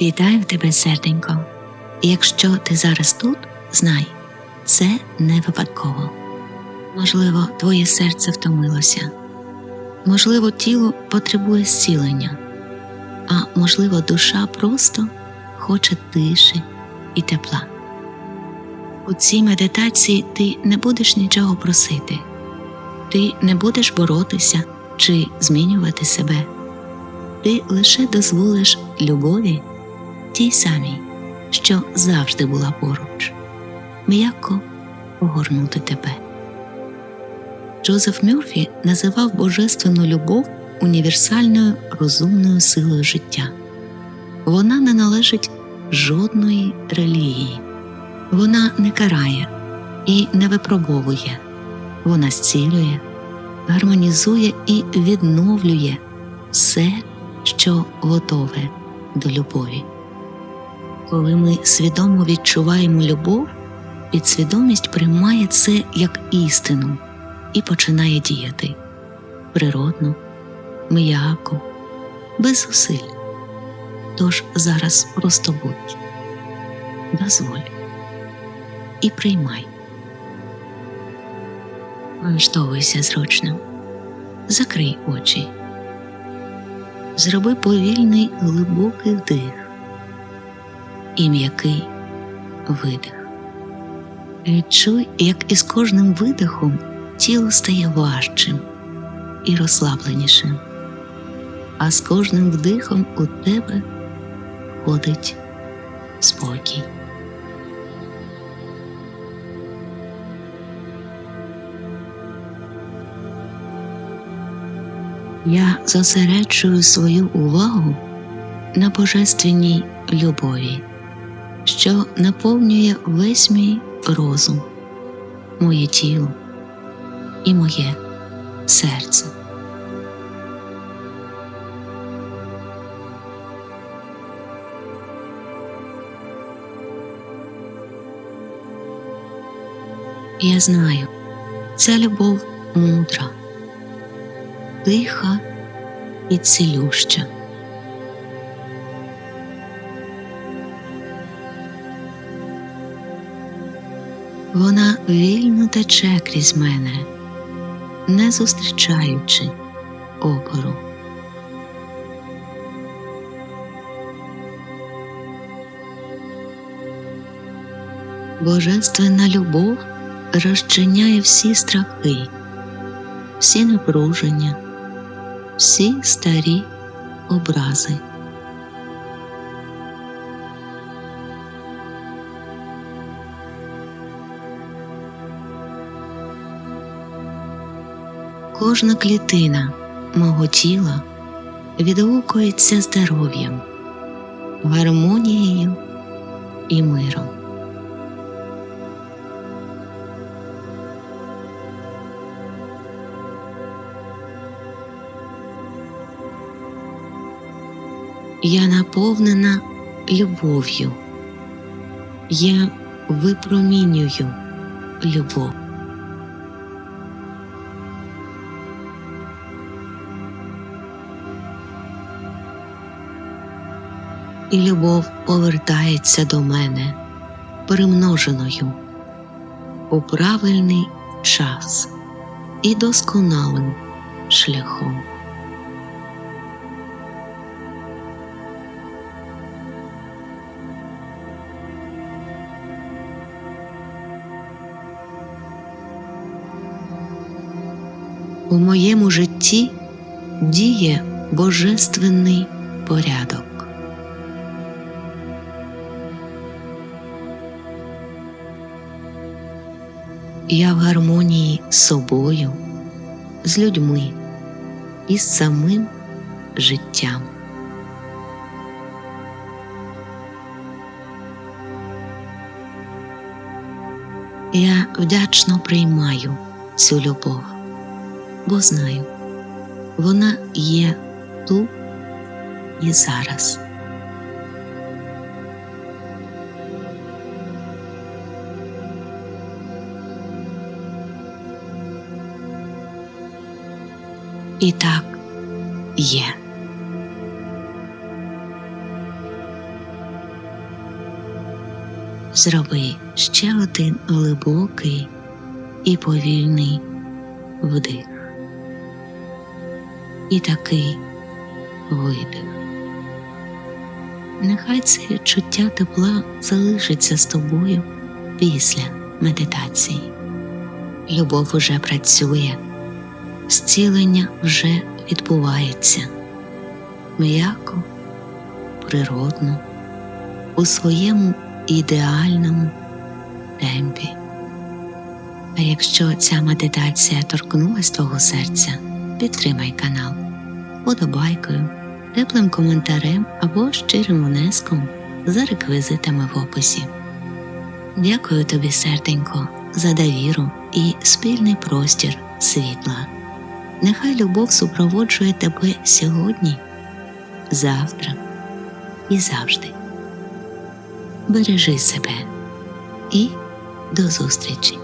Вітаю тебе, серденько. І Якщо ти зараз тут, знай, це не випадково. Можливо, твоє серце втомилося, можливо, тіло потребує зцілення, а можливо, душа просто хоче тиші і тепла. У цій медитації ти не будеш нічого просити, ти не будеш боротися чи змінювати себе, ти лише дозволиш любові тій самій, що завжди була поруч, м'яко огорнути тебе. Джозеф Мюрфі називав божественну любов універсальною розумною силою життя. Вона не належить жодної релігії, вона не карає і не випробовує, вона зцілює, гармонізує і відновлює все, що готове до любові. Коли ми свідомо відчуваємо любов, підсвідомість приймає це як істину і починає діяти природно, м'яко, без зусиль. Тож зараз просто будь, дозволь і приймай. Влаштовуйся зручно, закрий очі, зроби повільний глибокий вдих і м'який видих. Відчуй, як із кожним видихом тіло стає важчим і розслабленішим, а з кожним вдихом у тебе входить спокій. Я зосереджую свою увагу на божественній любові, що наповнює весь мій розум, моє тіло і моє серце. Я знаю, ця любов мудра, тиха і цілюща. Вона вільно тече крізь мене, не зустрічаючи опору. Божественна любов розчиняє всі страхи, всі напруження, всі старі образи. Кожна клітина мого тіла відгукується здоров'ям, гармонією і миром. Я наповнена любов'ю, я випромінюю любов. І любов повертається до мене перемноженою у правильний час і досконалим шляхом. У моєму житті діє божественний порядок. Я в гармонії з собою, з людьми і з самим життям. Я вдячно приймаю цю любов, бо знаю, вона є тут і зараз. І так є. Зроби ще один глибокий і повільний вдих. І такий видих. Нехай це чуття тепла залишиться з тобою після медитації. Любов уже працює, зцілення вже відбувається м'яко, природно, у своєму ідеальному темпі. А якщо ця медитація торкнулась твого серця, підтримай канал подобайкою, теплим коментарем або щирим внеском за реквізитами в описі. Дякую тобі, серденько, за довіру і спільний простір світла. Нехай любов супроводжує тебе сьогодні, завтра і завжди. Бережи себе і до зустрічі!